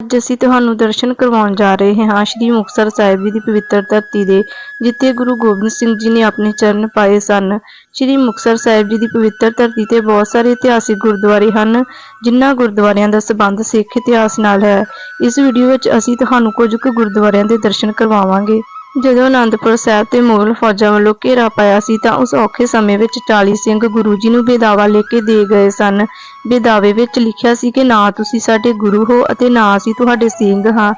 ਅੱਜ ਅਸੀਂ ਤੁਹਾਨੂੰ ਦਰਸ਼ਨ ਕਰਵਾਉਣ ਜਾ ਰਹੇ ਹਾਂ ਸ਼੍ਰੀ ਮੁਕਤਸਰ ਸਾਹਿਬ ਜੀ ਦੀ ਪਵਿੱਤਰ ਧਰਤੀ ਦੇ, ਜਿੱਥੇ ਗੁਰੂ ਗੋਬਿੰਦ ਸਿੰਘ ਜੀ ਨੇ ਆਪਣੇ ਚਰਨ ਪਾਏ ਸਨ। ਸ਼੍ਰੀ ਮੁਕਤਸਰ ਸਾਹਿਬ ਜੀ ਦੀ ਪਵਿੱਤਰ ਧਰਤੀ ਤੇ ਬਹੁਤ ਸਾਰੇ ਇਤਿਹਾਸਿਕ ਗੁਰਦੁਆਰੇ ਹਨ, ਜਿਨ੍ਹਾਂ ਗੁਰਦੁਆਰਿਆਂ ਦਾ ਸਬੰਧ ਸਿੱਖ ਇਤਿਹਾਸ ਨਾਲ ਹੈ। ਇਸ ਵੀਡੀਓ ਵਿੱਚ ਅਸੀਂ ਤੁਹਾਨੂੰ ਕੁਝ ਕੁ ਗੁਰਦੁਆਰਿਆਂ ਦੇ ਦਰਸ਼ਨ ਕਰਵਾਵਾਂਗੇ। ਜਦੋਂ ਅਨੰਦਪੁਰ ਸਾਹਿਬ ਤੇ ਮੁਗਲ ਫੌਜਾਂ ਵੱਲੋਂ ਘੇਰਾ ਪਾਇਆ ਸੀ ਤਾਂ ਉਸ ਔਖੇ ਸਮੇਂ ਵਿੱਚ 40 ਸਿੰਘ ਗੁਰੂ ਜੀ ਨੂੰ ਬੇਦਾਵਾ ਲੈ ਕੇ ਦੇ ਗਏ ਸਨ। ਬੇਦਾਵੇ ਵਿੱਚ ਲਿਖਿਆ ਸੀ ਕਿ ਨਾ ਤੁਸੀਂ ਸਾਡੇ ਗੁਰੂ ਹੋ ਅਤੇ ਨਾ ਅਸੀਂ ਤੁਹਾਡੇ ਸਿੰਘ ਹਾਂ।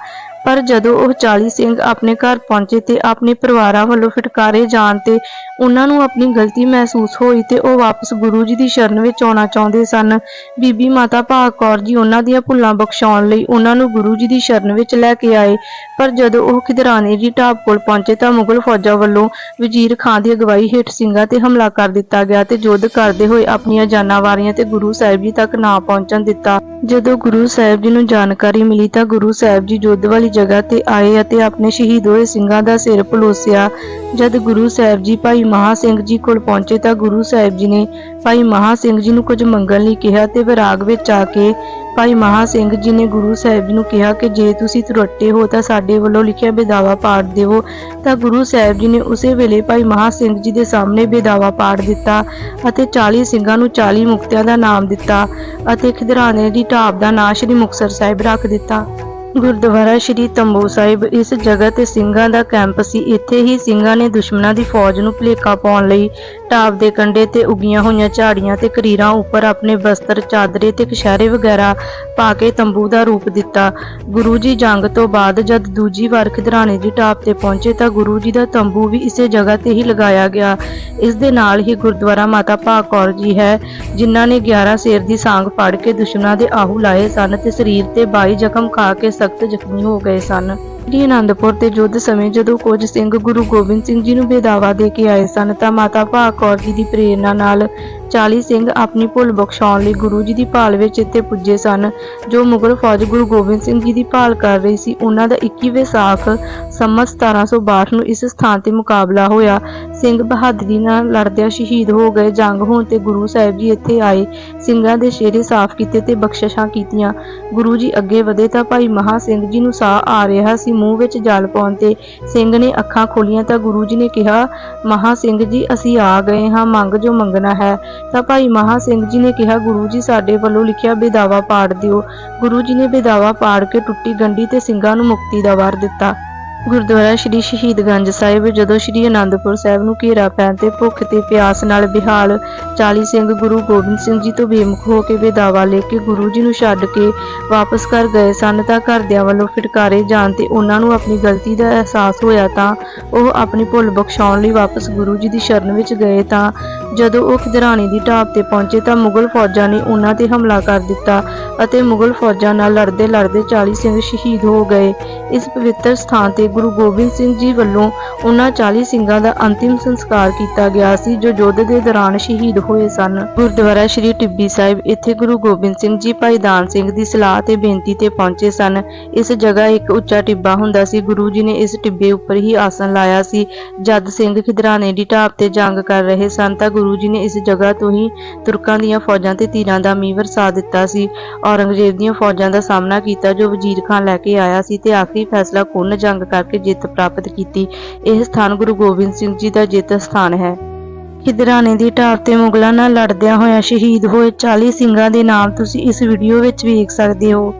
ਪਰ ਜਦੋਂ ਉਹ 40 ਸਿੰਘ ਆਪਣੇ ਘਰ ਪਹੁੰਚੇ ਤੇ ਆਪਣੇ ਪਰਿਵਾਰਾਂ ਵੱਲੋਂ ਫਟਕਾਰੇ ਜਾਣ ਤੇ ਉਹਨਾਂ ਨੂੰ ਆਪਣੀ ਗਲਤੀ ਮਹਿਸੂਸ ਹੋਈ ਤੇ ਉਹ ਵਾਪਸ ਗੁਰੂ ਜੀ ਦੀ ਸ਼ਰਨ ਵਿੱਚ ਆਉਣਾ ਚਾਹੁੰਦੇ ਸਨ। ਬੀਬੀ ਮਾਤਾ ਭਾਗ ਕੌਰ ਜੀ ਉਹਨਾਂ ਦੀਆਂ ਭੁੱਲਾਂ ਬਖਸ਼ਾਉਣ ਲਈ ਉਹਨਾਂ ਨੂੰ ਗੁਰੂ ਜੀ ਦੀ ਸ਼ਰਨ ਵਿੱਚ ਲੈ ਕੇ ਆਏ। ਪਰ ਜਦੋਂ ਉਹ ਖਿਦਰਾਣੇ ਦੀ ਢਾਬ ਕੋਲ ਪਹੁੰਚੇ ਤਾਂ ਮੁਗਲ ਫੌਜਾਂ ਵੱਲੋਂ ਵਜ਼ੀਰ ਖਾਨ ਦੀ ਅਗਵਾਈ ਹੇਠ ਸਿੰਘਾਂ ਤੇ ਹਮਲਾ ਕਰ ਦਿੱਤਾ ਗਿਆ ਤੇ ਯੁੱਧ ਕਰਦੇ ਹੋਏ ਆਪਣੀਆਂ ਜਾਨਾਂ ਵਾਰੀਆਂ ਤੇ ਗੁਰੂ ਸਾਹਿਬ ਜੀ ਤੱਕ ਨਾ ਪਹੁੰਚਣ ਦਿੱਤਾ। ਜਦੋਂ ਗੁਰੂ ਸਾਹਿਬ ਜੀ ਨੂੰ ਜਾਣਕਾਰੀ ਮਿਲੀ ਤਾਂ ਗੁਰੂ ਸਾਹਿਬ ਜੀ ਯੁੱਧ ਵਾਲੀ ਜਗ੍ਹਾ ਤੇ ਆਏ ਅਤੇ ਆਪਣੇ ਸ਼ਹੀਦ ਹੋਏ ਸਿੰਘਾਂ ਦਾ ਸਿਰ ਪਲੋਸਿਆ ਜਦ ਗੁਰੂ ਸਾਹਿਬ ਜੀ ਭਾਈ ਮਹਾ ਸਿੰਘ ਜੀ ਕੋਲ ਪਹੁੰਚੇ ਤਾਂ ਗੁਰੂ ਸਾਹਿਬ ਜੀ ਨੇ ਭਾਈ ਮਹਾ ਸਿੰਘ ਜੀ ਨੂੰ ਕੁਝ ਮੰਗਣ ਲਈ ਕਿਹਾ ਤੇ ਵਿਰਾਗ ਵਿੱਚ ਆ ਕੇ ਭਾਈ ਮਹਾ ਸਿੰਘ ਜੀ ਨੇ ਗੁਰੂ ਸਾਹਿਬ ਜੀ ਨੂੰ ਕਿਹਾ ਕਿ ਜੇ ਤੁਸੀਂ ਤੁਰੱਟੇ ਹੋ ਤਾਂ ਸਾਡੇ ਵੱਲੋਂ ਲਿਖਿਆ ਬੇਦਾਵਾ ਪਾੜ ਦਿਓ। ਤਾਂ ਗੁਰੂ ਸਾਹਿਬ ਜੀ ਨੇ ਉਸੇ ਵੇਲੇ ਭਾਈ ਮਹਾ ਸਿੰਘ ਜੀ ਦੇ ਸਾਹਮਣੇ ਬੇਦਾਵਾ ਪਾੜ ਦਿੱਤਾ ਅਤੇ 40 ਸਿੰਘਾਂ ਨੂੰ 40 ਮੁਕਤਿਆਂ ਦਾ ਨਾਮ ਦਿੱਤਾ ਅਤੇ ਖਿਦਰਾਣੇ ਦੀ ਢਾਬ ਦਾ ਨਾਂ ਸ਼੍ਰੀ ਮੁਕਤਸਰ ਸਾਹਿਬ ਰੱਖ ਦਿੱਤਾ। ਗੁਰਦੁਆਰਾ ਸ਼੍ਰੀ ਤੰਬੂ ਸਾਹਿਬ ਇਸ ਜਗ੍ਹਾ ਤੇ ਸਿੰਘਾਂ ਦਾ ਕੈਂਪ ਸੀ। ਇੱਥੇ ਹੀ ਸਿੰਘਾਂ ਨੇ ਦੁਸ਼ਮਣਾਂ ਦੀ ਫੌਜ ਨੂੰ ਭੁਲੇਖਾ ਪਾਉਣ ਲਈ ਢਾਬ ਦੇ ਕੰਢੇ ਤੇ ਉਗੀਆਂ ਹੋਈਆਂ ਝਾੜੀਆਂ ਤੇ ਕਰੀਰਾਂ ਉੱਪਰ ਆਪਣੇ ਬਸਤਰ ਚਾਦਰੇ ਤੇ ਕਸ਼ਹਿਰੇ ਵਗੈਰਾ ਪਾ ਕੇ ਤੰਬੂ ਦਾ ਰੂਪ ਦਿੱਤਾ। ਗੁਰੂ ਜੀ ਜੰਗ ਤੋਂ ਬਾਅਦ ਜਦ ਦੂਜੀ ਵਾਰ ਖਿਦਰਾਣੇ ਦੀ ਟਾਪ ਤੇ ਪਹੁੰਚੇ ਤਾਂ ਗੁਰੂ ਜੀ ਦਾ ਤੰਬੂ ਵੀ ਇਸੇ ਜਗ੍ਹਾ ਤੇ ਹੀ ਲਗਾਇਆ ਗਿਆ। ਇਸ ਦੇ ਨਾਲ ਹੀ ਗੁਰਦੁਆਰਾ ਮਾਤਾ ਭਾਗ ਕੌਰ ਜੀ ਹੈ, ਜਿਨ੍ਹਾਂ ਨੇ 11 ਸ਼ੇਰ ਦੀ ਸਾਂਗ ਫੜ ਕੇ ਦੁਸ਼ਮਣਾਂ ਦੇ ਆਹੂ ਲਾਏ ਸਨ ਤੇ ਸਰੀਰ ਤੇ 22 ਜ਼ਖਮ ਖਾ ਕੇ ਸਖਤ ਜ਼ਖਮੀ ਹੋ ਗਏ ਸਨ। ਸ੍ਰੀ ਅਨੰਦਪੁਰ ਤੇ ਯੁੱਧ ਸਮੇਂ ਜਦੋਂ ਕੁਝ ਸਿੰਘ ਗੁਰੂ ਗੋਬਿੰਦ ਸਿੰਘ ਜੀ ਨੂੰ ਬੇਦਾਵਾ ਦੇ ਕੇ ਆਏ ਸਨ ਤਾਂ ਮਾਤਾ ਭਾਗ ਕੌਰ ਜੀ ਦੀ ਪ੍ਰੇਰਣਾ ਨਾਲ 40 ਸਿੰਘ ਆਪਣੀ ਭੁੱਲ ਬਖਸ਼ਾਉਣ ਲਈ ਗੁਰੂ ਜੀ ਦੀ ਭਾਲ ਵਿੱਚ ਇੱਥੇ ਪੁੱਜੇ ਸਨ। ਜੋ ਮੁਗਲ ਫੌਜ ਗੁਰੂ ਗੋਬਿੰਦ ਸਿੰਘ ਜੀ ਦੀ ਭਾਲ ਕਰ ਰਹੀ ਸੀ, ਉਹਨਾਂ ਦਾ 21 ਵਿਸਾਖ ਸੰਮਤ 1762 ਨੂੰ ਇਸ ਸਥਾਨ ਤੇ ਮੁਕਾਬਲਾ ਹੋਇਆ। ਸਿੰਘ ਬਹਾਦਰੀ ਨਾਲ ਲੜਦਿਆਂ ਸ਼ਹੀਦ ਹੋ ਗਏ। ਜੰਗ ਹੋਣ ਤੇ ਗੁਰੂ ਸਾਹਿਬ ਜੀ ਇੱਥੇ ਆਏ। ਸਿੰਘਾਂ ਦੇ ਸ਼ੇਰੇ ਸਾਫ਼ ਕੀਤੇ ਤੇ ਬਖਸ਼ਿਸ਼ਾਂ ਕੀਤੀਆਂ। ਗੁਰੂ ਜੀ ਅੱਗੇ ਵਧੇ ਤਾਂ ਭਾਈ ਮਹਾ ਸਿੰਘ ਜੀ ਨੂੰ ਸਾਹ ਆ ਰਿਹਾ ਸੀ। ਮੂੰਹ ਵਿੱਚ ਜਲ ਪਾਉਣ ਤੇ ਸਿੰਘ ਨੇ ਅੱਖਾਂ ਖੋਲੀਆਂ ਤਾਂ ਗੁਰੂ ਜੀ ਨੇ ਕਿਹਾ, ਮਹਾ ਸਿੰਘ ਜੀ, ਅਸੀਂ ਆ ਗਏ ਹਾਂ। ਮੰਗ ਜੋ ਮੰਗਣਾ ਹੈ। ਤਾਂ ਭਾਈ ਮਹਾ ਸਿੰਘ ਜੀ ਨੇ ਕਿਹਾ, ਗੁਰੂ ਜੀ ਸਾਡੇ ਵੱਲੋਂ ਲਿਖਿਆ ਬੇਦਾਵਾ ਪਾੜ ਦਿਓ। ਗੁਰੂ ਜੀ ਨੇ ਬੇਦਾਵਾ ਪਾੜ ਕੇ ਟੁੱਟੀ ਗੰਢੀ ਤੇ ਸਿੰਘਾਂ ਨੂੰ ਮੁਕਤੀ ਦਾ ਵਰ ਦਿੱਤਾ। ਗੁਰਦੁਆਰਾ ਸ਼੍ਰੀ ਸ਼ਹੀਦਗੰਜ ਸਾਹਿਬ ਜਦੋਂ ਸ਼੍ਰੀ ਅਨੰਦਪੁਰ ਸਾਹਿਬ ਨੂੰ ਘੇਰਾ ਪੈਣ ਤੇ ਭੁੱਖ ਤੇ ਪਿਆਸ ਨਾਲ ਬਿਹਾਲ 40 ਸਿੰਘ ਗੁਰੂ ਗੋਬਿੰਦ ਸਿੰਘ ਜੀ ਤੋਂ ਬੇਮੁਖ ਹੋ ਕੇ ਬੇਦਾਵਾ ਲੈ ਕੇ ਗੁਰੂ ਜੀ ਨੂੰ ਛੱਡ ਕੇ ਵਾਪਸ ਕਰ ਗਏ ਸਨ ਤਾਂ ਘਰਦਿਆਂ ਵੱਲੋਂ ਫਿਟਕਾਰੇ ਜਾਣ ਤੇ ਉਹਨਾਂ ਨੂੰ ਆਪਣੀ ਗਲਤੀ ਦਾ ਅਹਿਸਾਸ ਹੋਇਆ ਤਾਂ ਉਹ ਆਪਣੀ ਭੁੱਲ ਬਖਸ਼ਾਉਣ ਲਈ ਵਾਪਸ ਗੁਰੂ ਜੀ ਦੀ ਸ਼ਰਨ ਵਿੱਚ ਗਏ ਤਾਂ ਜਦੋਂ ਉਹ ਖਿਦਰਾਣੇ ਦੀ ਢਾਬ ਤੇ ਪਹੁੰਚੇ ਤਾਂ ਮੁਗਲ ਫੌਜਾਂ ਨੇ ਉਹਨਾਂ ਤੇ ਹਮਲਾ ਕਰ ਦਿੱਤਾ ਅਤੇ ਮੁਗਲ ਫੌਜਾਂ ਨਾਲ ਲੜਦੇ ਲੜਦੇ 40 ਸਿੰਘ ਸ਼ਹੀਦ ਹੋ ਗਏ। ਇਸ ਪਵਿੱਤਰ ਸਥਾਨ ਤੇ ਗੁਰੂ ਗੋਬਿੰਦ ਸਿੰਘ ਜੀ ਵੱਲੋਂ ਉਹਨਾਂ 40 ਸਿੰਘਾਂ ਦਾ ਅੰਤਿਮ ਸੰਸਕਾਰ ਕੀਤਾ ਗਿਆ ਸੀ, ਜੋ ਯੁੱਧ ਦੇ ਦੌਰਾਨ ਸ਼ਹੀਦ ਹੋਏ ਸਨ। ਗੁਰਦੁਆਰਾ ਸ਼੍ਰੀ ਟਿੱਬੀ ਸਾਹਿਬ ਇੱਥੇ ਗੁਰੂ ਗੋਬਿੰਦ ਸਿੰਘ ਜੀ ਭਾਈ ਦਾਨ ਸਿੰਘ ਦੀ ਸਲਾਹ ਤੇ ਬੇਨਤੀ ਤੇ ਪਹੁੰਚੇ ਸਨ। ਇਸ ਜਗ੍ਹਾ ਇੱਕ ਉੱਚਾ ਟਿੱਬਾ ਹੁੰਦਾ ਸੀ। ਗੁਰੂ ਜੀ ਨੇ ਇਸ ਟਿੱਬੇ ਉੱਪਰ ਹੀ ਆਸਣ ਲਾਇਆ ਸੀ। ਜਦ ਸਿੰਘ ਖਿਦਰਾਣੇ ਦੀ ਢਾਬ ਤੇ ਜੰਗ ਕਰ ਰਹੇ ਸਨ ਤਾਂ ਗੁਰੂ ਜੀ ਨੇ ਇਸ ਜਗ੍ਹਾ ਤੋਂ ਹੀ ਤੁਰਕਾਂ ਦੀਆਂ ਫੌਜਾਂ ਤੇ ਤੀਰਾਂ ਦਾ ਮੀਂਹ ਵਰਸਾ ਦਿੱਤਾ ਸੀ। ਔਰੰਗਜ਼ੇਬ ਦੀਆਂ ਫੌਜਾਂ ਦਾ ਸਾਹਮਣਾ ਕੀਤਾ, ਜੋ ਵਜ਼ੀਰ ਖਾਨ ਲੈ ਕੇ ਆਇਆ ਸੀ ਤੇ ਆਖਰੀ ਫੈਸਲਾ ਕੁੰਨ ਜੰਗ ਕਰਕੇ ਜਿੱਤ ਪ੍ਰਾਪਤ ਕੀਤੀ। ਇਹ ਸਥਾਨ ਗੁਰੂ ਗੋਬਿੰਦ ਸਿੰਘ ਜੀ ਦਾ ਜਿੱਤ ਸਥਾਨ ਹੈ। ਖਿਦਰਾਣੇ ਦੀ ਢਾਬ ਤੇ ਮੁਗਲਾਂ ਨਾਲ ਲੜਦਿਆਂ ਹੋਇਆ ਸ਼ਹੀਦ ਹੋਏ 40 ਸਿੰਘਾਂ ਦੇ ਨਾਮ ਤੁਸੀਂ ਇਸ ਵੀਡੀਓ ਵਿੱਚ ਵੇਖ ਸਕਦੇ ਹੋ।